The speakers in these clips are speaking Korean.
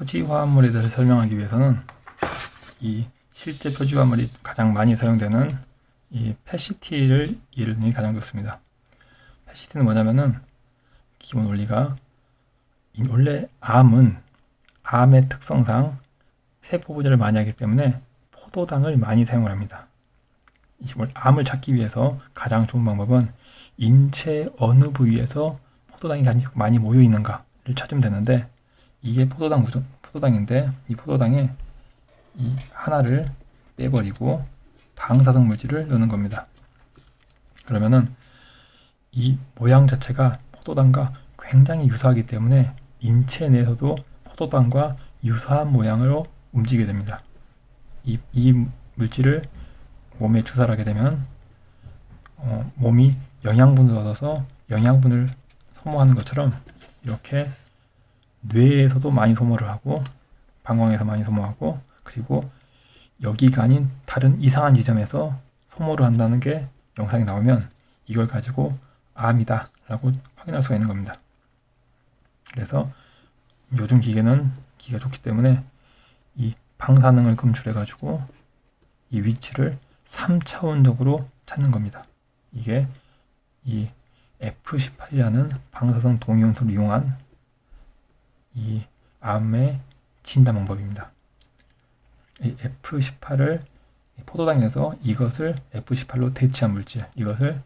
표지 화합물에 대해서 설명하기 위해서는 이 실제 표지 화합물이 가장 많이 사용되는 이 패시티를 게 가장 좋습니다. 패시티는 뭐냐면은 기본 원리가 이 원래 암은 암의 특성상 세포 분열을 많이 하기 때문에 포도당을 많이 사용을 합니다. 이 뭘- 암을 찾기 위해서 가장 좋은 방법은 인체 어느 부위에서 포도당이 많이 모여 있는가를 찾으면 되는데 이게 포도당 구조, 포도당인데 이 포도당에 이 하나를 빼버리고 방사성 물질을 넣는 겁니다. 그러면은 이 모양 자체가 포도당과 굉장히 유사하기 때문에 인체 내에서도 포도당과 유사한 모양으로 움직이게 됩니다. 이, 이 물질을 몸에 주사를 하게 되면 어, 몸이 영양분을 얻어서 영양분을 소모하는 것처럼 이렇게 뇌에서도 많이 소모를 하고 방광에서 많이 소모하고 그리고 여기가 아닌 다른 이상한 지점에서 소모를 한다는 게 영상에 나오면 이걸 가지고 암이다 라고 확인할 수가 있는 겁니다. 그래서 요즘 기계는 기가 좋기 때문에 이 방사능을 검출해 가지고 이 위치를 3차원적으로 찾는 겁니다. 이게 이 F18이라는 방사성 동위원소를 이용한 이 암의 진단 방법입니다. 이 F18을 포도당에서 이것을 F18로 대체한 물질, 이것을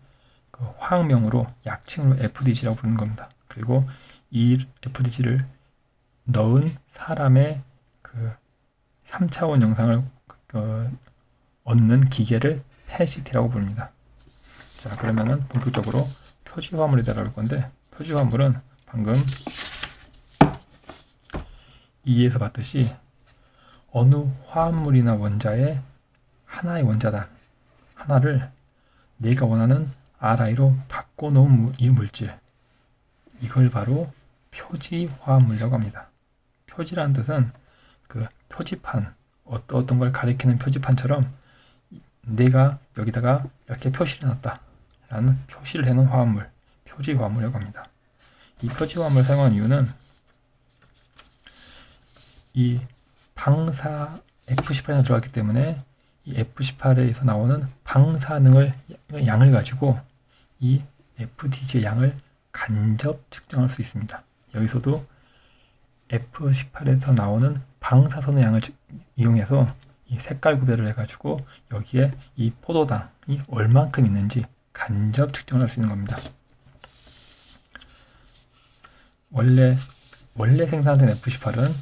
그 화학명으로 약칭으로 FDG라고 부르는 겁니다. 그리고 이 FDG를 넣은 사람의 그 3차원 영상을 그, 얻는 기계를 PETCT라고 부릅니다. 자, 그러면은 본격적으로 표지 화물에 들어갈 건데 표지 화물은 방금 2에서 봤듯이 어느 화합물이나 원자의 하나의 원자단 하나를 내가 원하는 RI로 바꿔놓은 무- 이 물질 이걸 바로 표지 화합물이라고 합니다. 표지라는 뜻은 그 표지판 어떤 어떤 걸 가리키는 표지판처럼 내가 여기다가 이렇게 표시를 해놨다 라는 표시를 해놓은 화합물 표지 화합물이라고 합니다. 이 표지 화합물을 사용한 이유는 이 방사 F18에 들어갔기 때문에 이 F18에서 나오는 방사능을 양을 가지고 이 FDG의 양을 간접 측정할 수 있습니다. 여기서도 F18에서 나오는 방사선의 양을 측- 이용해서 이 색깔 구별을 해가지고 여기에 이 포도당이 얼만큼 있는지 간접 측정을 할 수 있는 겁니다. 원래 원래 생산된 F18은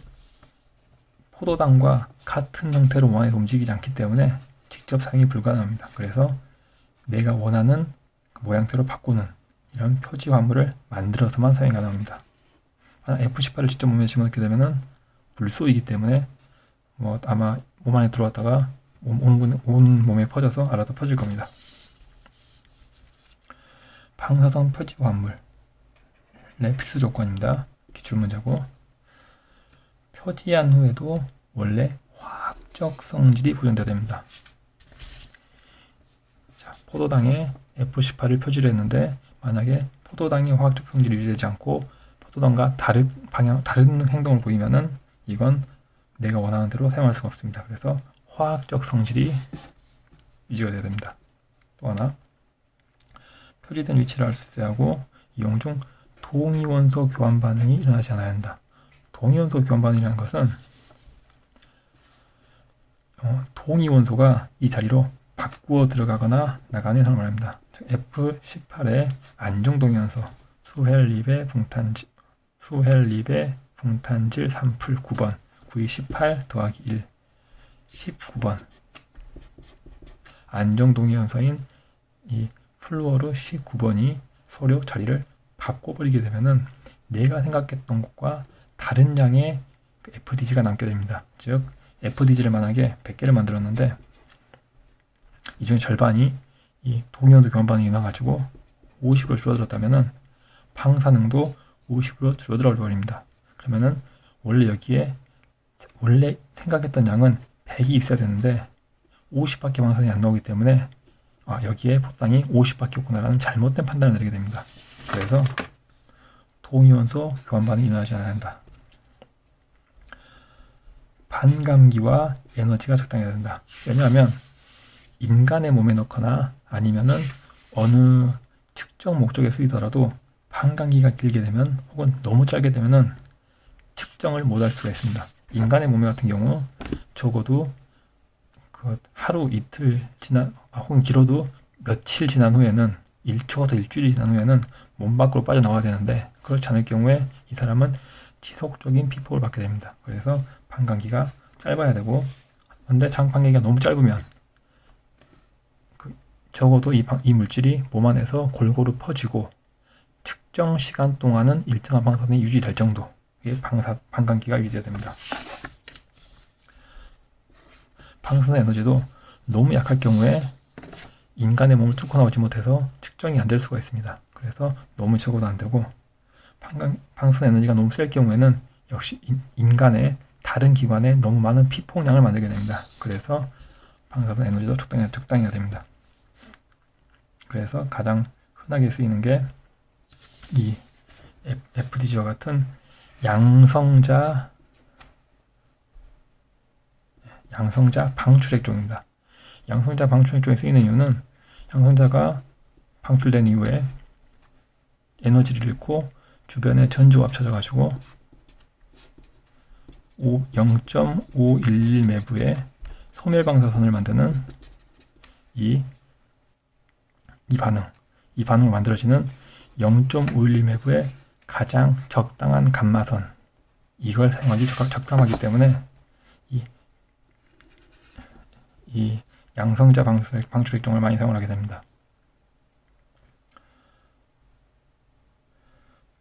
포도당과 같은 형태로 원에서 움직이지 않기 때문에 직접 사용이 불가능합니다. 그래서 내가 원하는 그 모양새로 바꾸는 이런 표지 화물을 만들어서만 사용이 가능합니다. 만약 F18을 직접 몸에 집어넣게 되면은 물소이기 때문에 뭐 아마 몸 안에 들어왔다가 온, 온, 온 몸에 퍼져서 알아서 퍼질 겁니다. 방사선 표지 화물의 필수 조건입니다. 기출 문제고 표지한 후에도 원래 화학적 성질이 보존돼야 됩니다. 자, 포도당에 F18을 표지를 했는데 만약에 포도당이 화학적 성질이 유지되지 않고 포도당과 다른 방향, 다른 행동을 보이면은 이건 내가 원하는 대로 사용할 수가 없습니다. 그래서 화학적 성질이 유지가 돼야 됩니다. 또 하나 표지된 위치를 알 수 있어야 하고 이용 중 동위원소 교환 반응이 일어나지 않아야 한다. 동위원소 교환 반응이라는 것은 어, 동위원소가 이 자리로 바꾸어 들어가거나 나가는 상을 말합니다. F18의 안정동위원소 수헬립의 붕탄질 수헬립의 붕탄질 3풀 9번 9이 18 더하기 1 19번 안정동위원소인 이 플루어르 19번이 서로 자리를 바꿔버리게 되면은 내가 생각했던 것과 다른 양의 그 FDG가 남게 됩니다. 즉 FDG를 만약에 100개를 만들었는데 이 중에 절반이 이 동위원소 교환 반응이 나가지고 50으로 줄어들었다면은 방사능도 50으로 줄어들어 버립니다. 그러면은 원래 여기에 원래 생각했던 양은 100이 있어야 되는데 50밖에 방사능이 안 나오기 때문에 아, 여기에 포당이 50밖에 없구나라는 잘못된 판단을 내리게 됩니다. 그래서 동위원소 교환 반응이 일어나지 않아야 한다. 반감기와 에너지가 적당해야 된다. 왜냐하면 인간의 몸에 넣거나 아니면은 어느 특정 목적에 쓰이더라도 반감기가 길게 되면 혹은 너무 짧게 되면은 측정을 못할 수가 있습니다. 인간의 몸에 같은 경우 적어도 그 하루 이틀 지난 아, 혹은 길어도 며칠 지난 후에는 일초가 일주일이 지난 후에는 몸 밖으로 빠져나와야 되는데 그렇지 않을 경우에 이 사람은 지속적인 피폭을 받게 됩니다. 그래서 방광기가 짧아야 되고 근데 장판기가 너무 짧으면 그 적어도 이, 이 물질이 몸 안에서 골고루 퍼지고 특정 시간 동안은 일정한 방사선이 유지될 정도의 방사, 방광기가 유지돼야 됩니다. 방사선 에너지도 너무 약할 경우에 인간의 몸을 뚫고 나오지 못해서 측정이 안 될 수가 있습니다. 그래서 너무 적어도 안 되고 방사선 에너지가 너무 셀 경우에는 역시 인, 간의 다른 기관에 너무 많은 피폭량을 만들게 됩니다. 그래서 방사선 에너지도 적당히, 적당해야 됩니다. 그래서 가장 흔하게 쓰이는 게 이 FDG와 같은 양성자 양성자 방출액종입니다. 양성자 방출액종이 쓰이는 이유는 양성자가 방출된 이후에 에너지를 잃고 주변에 전주가 합쳐져 가지고 0.511 매부의 소멸방사선을 만드는 이, 이 반응, 이 반응을 만들어지는 0.511 매부의 가장 적당한 감마선 이걸 사용하기 적 당하기 때문에 이, 이 양성자 방출, 방출액종을 많이 사용을 하게 됩니다.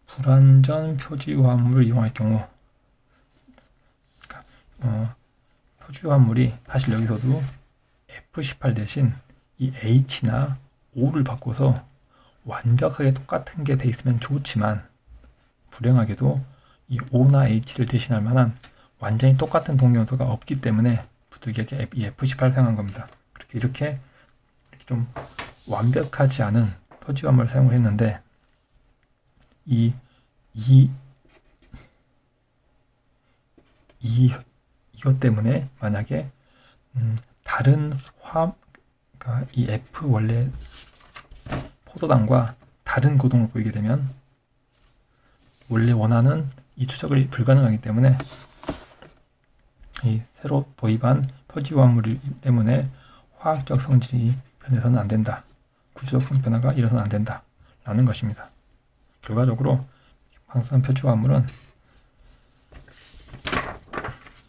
불완전 표지화물을 이용할 경우 어, 표지화물이 사실 여기서도 F18 대신 이 H나 O를 바꿔서 완벽하게 똑같은 게 돼 있으면 좋지만 불행하게도 이 O나 H를 대신할 만한 완전히 똑같은 동요소가 없기 때문에 부득이하게 이 F18 사용한 겁니다. 그렇게 이렇게 좀 완벽하지 않은 표지화물을 사용을 했는데 이, 이, 이, 이것 때문에 만약에, 음, 다른 화, 그러니까 이 F 원래 포도당과 다른 고동을 보이게 되면 원래 원하는 이 추적을 불가능하기 때문에 이 새로 도입한 표지화물 때문에 화학적 성질이 변해서는 안 된다. 구조적 변화가 일어서는 안 된다. 라는 것입니다. 결과적으로 방사선 표주화물은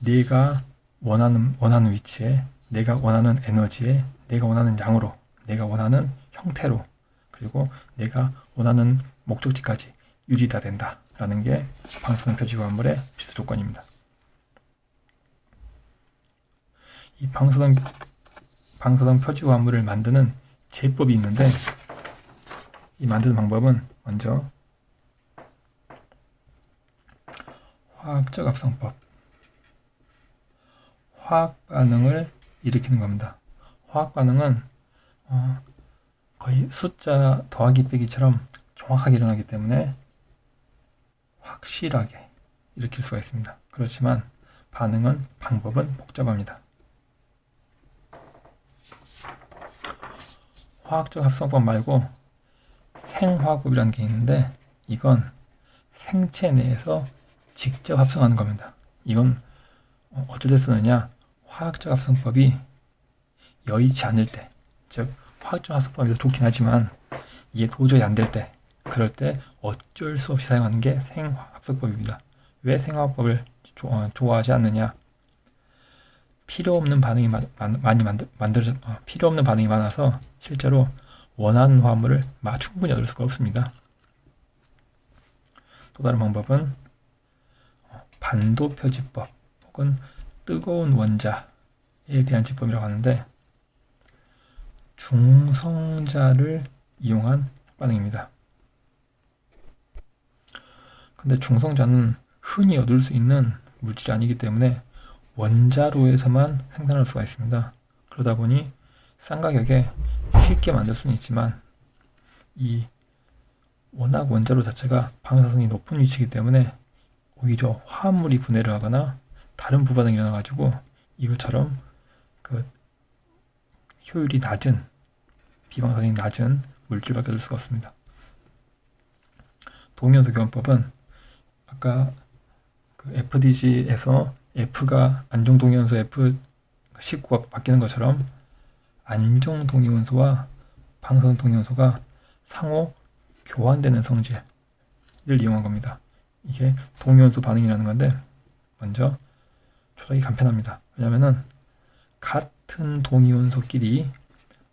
내가 원하는 원하는 위치에 내가 원하는 에너지에 내가 원하는 양으로 내가 원하는 형태로 그리고 내가 원하는 목적지까지 유지다 된다라는 게 방사선 표지화물의 필수 조건입니다. 이 방사선 방사선 표지화물을 만드는 제법이 있는데 이 만드는 방법은 먼저 화학적 합성법. 화학 반응을 일으키는 겁니다. 화학 반응은 어, 거의 숫자 더하기 빼기처럼 정확하게 일어나기 때문에 확실하게 일으킬 수가 있습니다. 그렇지만 반응은 방법은 복잡합니다. 화학적 합성법 말고 생화급이라는 게 있는데 이건 생체 내에서 직접 합성하는 겁니다. 이건 어쩔 때 쓰느냐? 화학적 합성법이 여의치 않을 때, 즉 화학적 합성법이 좋긴 하지만 이게 도저히 안 될 때, 그럴 때 어쩔 수 없이 사용하는 게 생화합성법입니다. 왜 생화합법을 조, 좋아하지 않느냐? 필요 없는 반응이 마, 많이 만들, 만들 어, 필요 없는 반응이 많아서 실제로 원하는 화물을 충분히 얻을 수가 없습니다. 또 다른 방법은 반도 표지법 혹은 뜨거운 원자에 대한 지법이라고 하는데 중성자를 이용한 반응입니다. 근데 중성자는 흔히 얻을 수 있는 물질이 아니기 때문에 원자로에서만 생산할 수가 있습니다. 그러다 보니 싼 가격에 쉽게 만들 수는 있지만 이 워낙 원자로 자체가 방사선이 높은 위치이기 때문에 오히려 화합물이 분해를 하거나 다른 부반응이 일어나가지고 이것처럼 그 효율이 낮은 비방사능이 낮은 물질밖에 얻을 수가 없습니다. 동위원소 교환법은 아까 그 FDG에서 F가 안정동위원소 F19가 바뀌는 것처럼 안정동위원소와 방사선동위원소가 상호 교환되는 성질을 이용한 겁니다. 이게 동위원소 반응이라는 건데 먼저 조작이 간편합니다. 왜냐하면 같은 동위원소끼리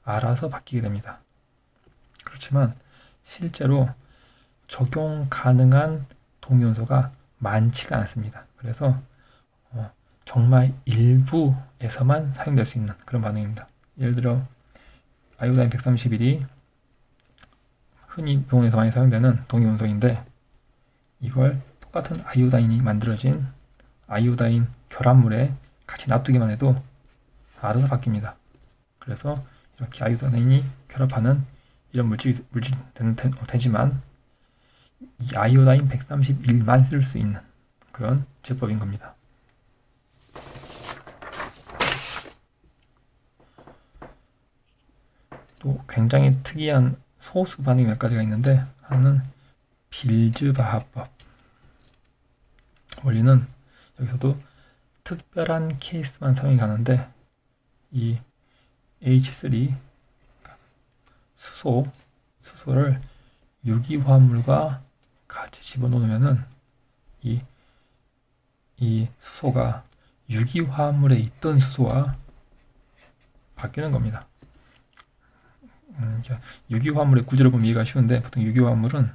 알아서 바뀌게 됩니다. 그렇지만 실제로 적용 가능한 동위원소가 많지가 않습니다. 그래서 어, 정말 일부에서만 사용될 수 있는 그런 반응입니다. 예를 들어 아이오다인 131이 흔히 병원에서 많이 사용되는 동위원소인데 이걸 똑같은 아이오다인이 만들어진 아이오다인 결합물에 같이 놔두기만 해도 알아서 바뀝니다. 그래서 이렇게 아이오다인이 결합하는 이런 물질이 물질 되는 되지만 이 아이오다인 131만 쓸 수 있는 그런 제법인 겁니다. 또 굉장히 특이한 소수 반응이 몇 가지가 있는데 하나는 빌즈바하법 원리는 여기서도 특별한 케이스만 사용이 가는데 이 H3 수소 수소를 유기화합물과 같이 집어넣으면은 이, 이 수소가 유기화합물에 있던 수소와 바뀌는 겁니다. 음, 유기화합물의 구조를 보면 이해가 쉬운데 보통 유기화합물은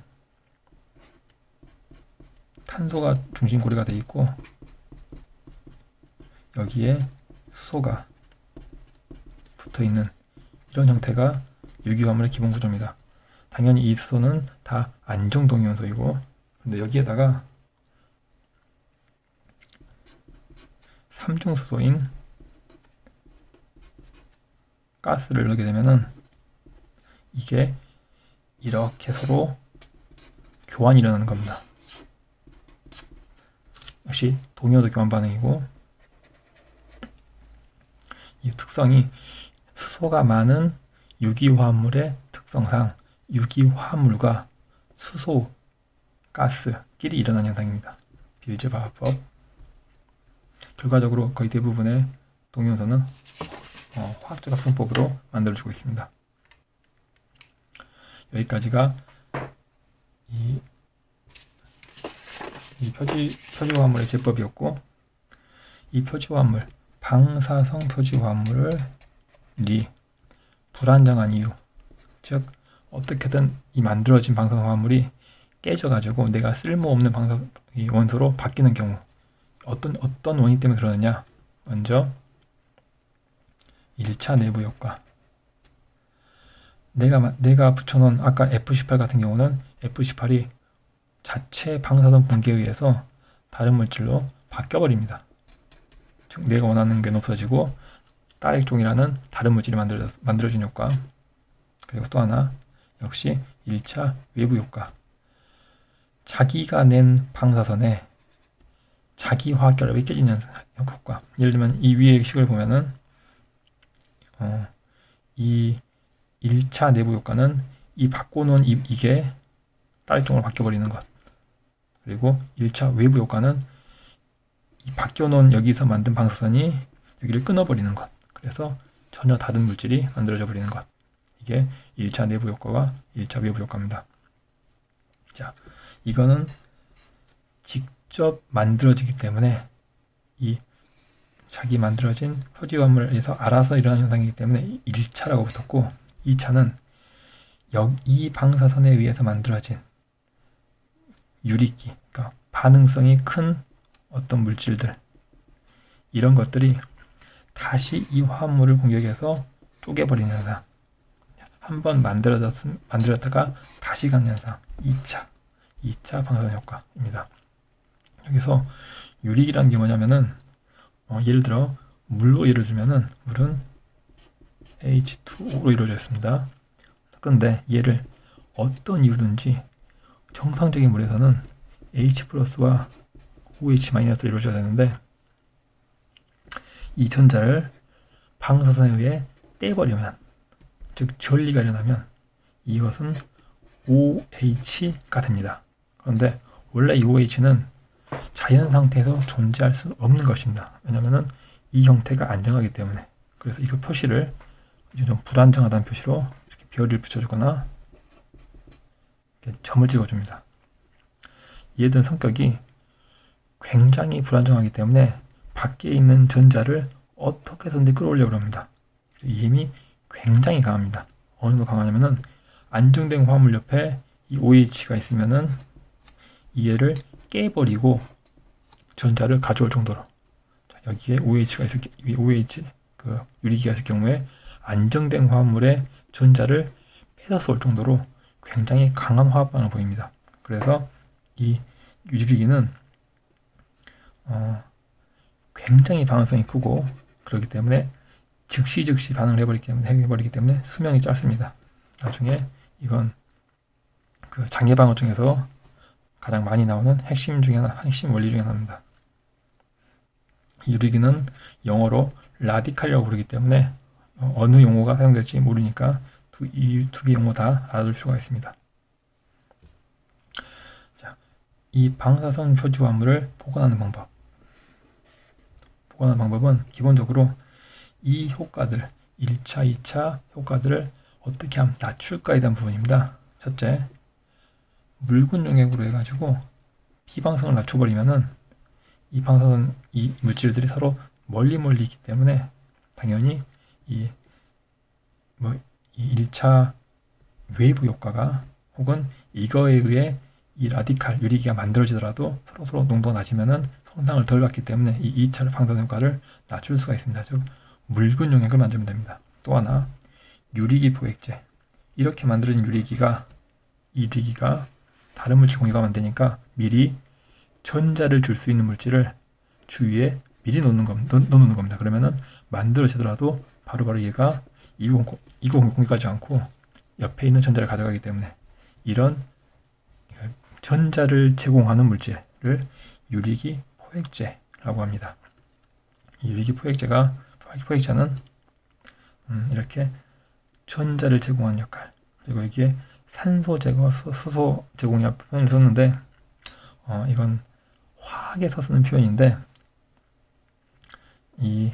탄소가 중심 고리가 되어 있고 여기에 수소가 붙어 있는 이런 형태가 유기화합물의 기본 구조입니다. 당연히 이 수소는 다 안정동위원소이고 근데 여기에다가 삼중수소인 가스를 넣게 되면은 이게 이렇게 서로 교환이 일어나는 겁니다. 역시 동요도 교환 반응이고 이 특성이 수소가 많은 유기화합물의 특성상 유기화합물과 수소, 가스끼리 일어나는 현상입니다. 빌즈바합법. 결과적으로 거의 대부분의 동위원소는 어, 화학적 합성법으로 만들어주고 있습니다. 여기까지가 이, 이 표지, 표지화합물의 제법이었고 이 표지화합물, 방사성 표지화합물이 불안정한 이유, 즉 어떻게든 이 만들어진 방사성 화합물이 깨져가지고 내가 쓸모없는 방사 원소로 바뀌는 경우 어떤 어떤 원인 때문에 그러느냐? 먼저 1차 내부 효과. 내가 내가 붙여놓은 아까 F18 같은 경우는 F18이 자체 방사선 붕괴에 의해서 다른 물질로 바뀌어버립니다. 즉 내가 원하는 게 없어지고 딸액종이라는 다른 물질이 만들어, 만들어진 효과 그리고 또 하나 역시 1차 외부 효과. 자기가 낸 방사선에 자기 화학 결합이 깨지는 효과. 예를 들면 이 위의 식을 보면은 어, 이 1차 내부 효과는 이 바꿔놓은 이, 이게 딸종으로 바뀌어버리는 것. 그리고 1차 외부 효과는 이 바뀌어놓은 여기서 만든 방사선이 여기를 끊어버리는 것. 그래서 전혀 다른 물질이 만들어져 버리는 것. 이게 1차 내부 효과와 1차 외부 효과입니다. 자, 이거는 직접 만들어지기 때문에 이 자기 만들어진 표지화물에서 알아서 일어나는 현상이기 때문에 1차라고 붙었고 2차는 이 방사선에 의해서 만들어진 유리기, 그러니까 반응성이 큰 어떤 물질들 이런 것들이 다시 이 화합물을 공격해서 쪼개버리는 현상 한 번 만들어졌, 만들었다가 다시 가는 현상. 2차. 2차 방사선 효과입니다. 여기서 유리기라는 게 뭐냐면은, 어, 예를 들어, 물로 예를 들면은, 물은 H2O로 이루어져 있습니다. 그런데 얘를 어떤 이유든지 정상적인 물에서는 H 플러스와 OH 마이너스로 이루어져야 되는데, 이 전자를 방사선에 의해 떼버리면 즉 전리가 일어나면 이것은 OH가 됩니다. 그런데 원래 이 OH는 자연 상태에서 존재할 수 없는 것입니다. 왜냐하면 이 형태가 안정하기 때문에 그래서 이거 표시를 좀 불안정하다는 표시로 이렇게 별을 붙여주거나 이렇게 점을 찍어줍니다. 얘들은 성격이 굉장히 불안정하기 때문에 밖에 있는 전자를 어떻게 든지 끌어올려고 합니다. 이 힘이 굉장히 강합니다. 어느 정도 강하냐면은 안정된 화물 옆에 이 OH가 있으면은 이 얘를 깨버리고 전자를 가져올 정도로 자, 여기에 OH가 있을 OH 그 유리기가 있을 경우에 안정된 화물의 전자를 뺏어서 올 정도로 굉장히 강한 화학 반응을 보입니다. 그래서 이 유리기는 어, 굉장히 방어성이 크고 그렇기 때문에 즉시 즉시 반응을 해버리기 때문에 해버리기 때문에 수명이 짧습니다. 나중에 이건 그 장애 방어 중에서 가장 많이 나오는 핵심 중에 하나, 핵심 원리 중에 하나입니다. 유리기는 영어로 라디칼이라고 부르기 때문에 어느 용어가 사용될지 모르니까 이두 개 용어 다 알아둘 필요가 있습니다. 자, 이 방사선 표지 화물을 보관하는 방법. 보관하는 방법은 기본적으로 이 효과들, 1차, 2차 효과들을 어떻게 하면 낮출까에 대한 부분입니다. 첫째, 묽은 용액으로 해가지고 비방성을 낮춰버리면은 이 방사선, 이 물질들이 서로 멀리 멀리 있기 때문에 당연히 이, 뭐, 이 1차 웨이브 효과가 혹은 이거에 의해 이 라디칼 유리기가 만들어지더라도 서로 서로 농도가 낮으면은 손상을 덜 받기 때문에 이 2차 방사선 효과를 낮출 수가 있습니다. 즉, 묽은 용액을 만들면 됩니다. 또 하나, 유리기 포획제. 이렇게 만들어진 유리기가, 이 유리기가 다른 물질 공유가 안 되니까 미리 전자를 줄 수 있는 물질을 주위에 미리 놓는 겁니다. 놓는 겁니다. 그러면은 만들어지더라도 바로바로 얘가 290, 290 공유가지 않고 옆에 있는 전자를 가져가기 때문에 이런 전자를 제공하는 물질을 유리기 포획제라고 합니다. 유리기 포획제가 포획제는 음, 이렇게 전자를 제공하는 역할 그리고 이게 산소 제거, 수소 제공이라는 표현을 썼는데 어, 이건 화학에서 쓰는 표현인데 이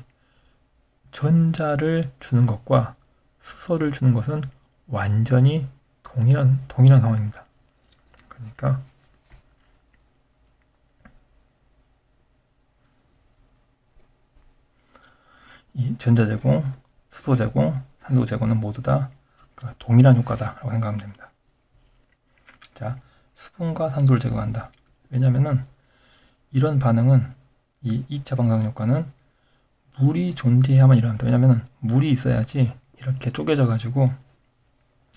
전자를 주는 것과 수소를 주는 것은 완전히 동일한 동일한 상황입니다. 그러니까 이 전자 제공, 수소 제공, 산소 제공은 모두 다그 동일한 효과다라고 생각하면 됩니다. 자, 수분과 산소를 제거한다. 왜냐면은 이런 반응은 이 2차 방사선 효과는 물이 존재해야만 일어납니다. 왜냐면은 물이 있어야지 이렇게 쪼개져 가지고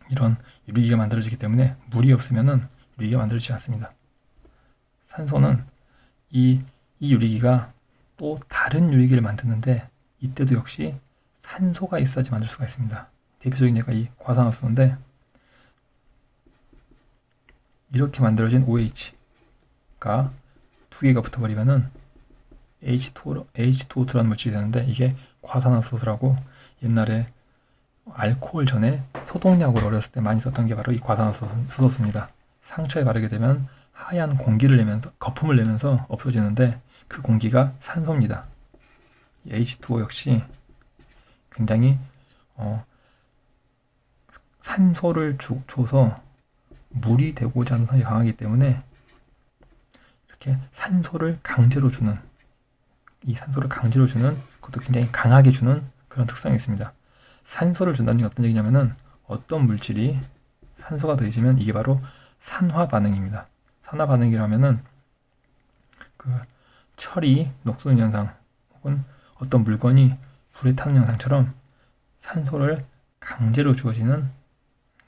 이런 유리기가 만들어지기 때문에 물이 없으면은 유리기가 만들어지지 않습니다. 산소는 이, 이 유리기가 또 다른 유리기를 만드는데 이때도 역시 산소가 있어야지 만들 수가 있습니다. 대표적인 예가 이 과산화수소인데 이렇게 만들어진 OH가 두 개가 붙어버리면은 H2O, H2O2라는 물질이 되는데 이게 과산화수소라고 옛날에 알코올 전에 소독약으로 어렸을 때 많이 썼던 게 바로 이 과산화수소입니다. 상처에 바르게 되면 하얀 공기를 내면서 거품을 내면서 없어지는데 그 공기가 산소입니다. H2O 역시 굉장히 어, 산소를 주, 줘서 물이 되고자 하는 성이 강하기 때문에 이렇게 산소를 강제로 주는 이 산소를 강제로 주는 그것도 굉장히 강하게 주는 그런 특성이 있습니다. 산소를 준다는 게 어떤 얘기냐면은 어떤 물질이 산소가 더해지면 이게 바로 산화 반응입니다. 산화 반응이라면은 그 철이 녹슬는 현상 혹은 어떤 물건이 불에 타는 현상처럼 산소를 강제로 주어지는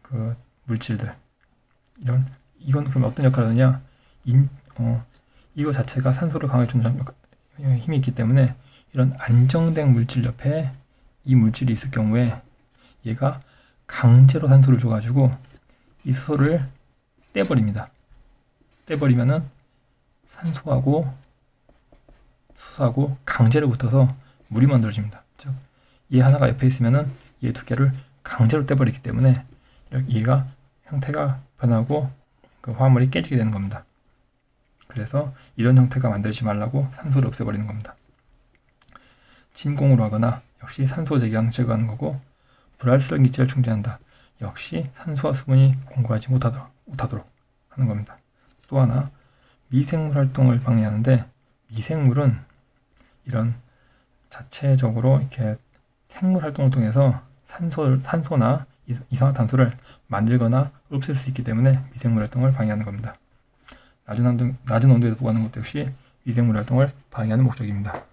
그 물질들 이런 이건 그럼 어떤 역할을 하느냐 인, 어, 이거 자체가 산소를 강하게 주는 힘이 있기 때문에 이런 안정된 물질 옆에 이 물질이 있을 경우에 얘가 강제로 산소를 줘가지고 이 수소를 떼버립니다. 떼버리면은 산소하고 수소하고 강제로 붙어서 물이 만들어집니다. 즉, 이 하나가 옆에 있으면은 이두 개를 강제로 떼버리기 때문에 얘가 형태가 변하고 그 화합물이 깨지게 되는 겁니다. 그래서 이런 형태가 만들지 말라고 산소를 없애버리는 겁니다. 진공으로 하거나 역시 산소 제기하는 제거하는 거고 불활성 기체를 충전한다. 역시 산소와 수분이 공급하지 못하도록, 못하도록 하는 겁니다. 또 하나 미생물 활동을 방해하는데 미생물은 이런 자체적으로 이렇게 생물 활동을 통해서 산소, 산소나 이- 이산화탄소를 만들거나 없앨 수 있기 때문에 미생물 활동을 방해하는 겁니다. 낮은 낮은 온도에서 보관하는 것도 역시 미생물 활동을 방해하는 목적입니다.